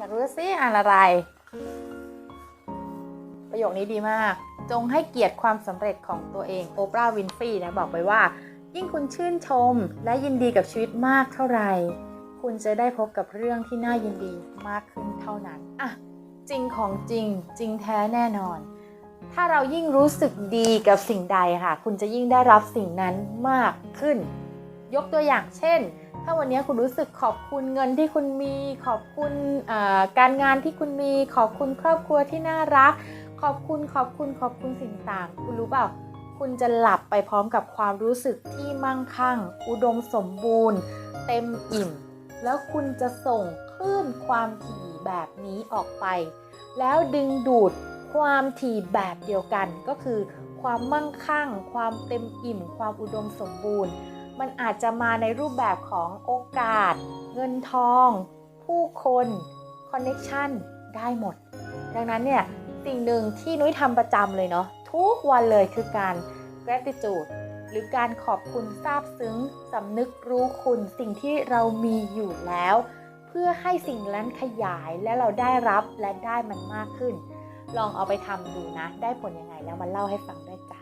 อยากรู้สิอ่านอะไร ประโยคนี้ดีมาก จงให้เกียรติความสำเร็จของตัวเองโอปราห์วินฟรีนะบอกไปว่า ยิ่งคุณชื่นชมและยินดีกับชีวิตมากเท่าไหร่ คุณจะได้พบกับเรื่องที่น่ายินดีมากขึ้นเท่านั้นอะจริงของจริงจริงแท้แน่นอน ถ้าเรายิ่งรู้สึกดีกับสิ่งใดค่ะ คุณจะยิ่งได้รับสิ่งนั้นมากขึ้น ยกตัวอย่างเช่น ถ้าวันนี้คุณรู้สึกขอบคุณเงินที่คุณมี ขอบคุณการงานที่คุณมี ขอบคุณครอบครัวที่น่ารัก ขอบคุณขอบคุณขอบคุณสิ่งต่าง คุณรู้เปล่า คุณจะหลับไปพร้อมกับความรู้สึกที่มั่งคั่ง อุดมสมบูรณ์ เต็มอิ่ม แล้วคุณจะส่งคลื่นความถี่แบบนี้ออกไป แล้วดึงดูดความถี่แบบเดียวกันก็คือ ความมั่งคั่ง ความเต็มอิ่ม ความอุดมสมบูรณ์ มันอาจจะมาในรูปแบบของโอกาส เงินทอง ผู้คนคอนเน็ชันได้หมด ดังนั้นเนี่ยสิ่งหนึ่งที่นุ้ยทำประจำเลยเนาะทุกวันเลยคือการ gratitude หรือการขอบคุณซาบซึ้งสำนึกรู้คุณสิ่งที่เรามีอยู่แล้ว เพื่อให้สิ่งนั้นขยายและเราได้รับและได้มันมากขึ้น ลองเอาไปทำดูนะ ได้ผลยังไงแล้วมาเล่าให้ฟังด้วยจ้ะ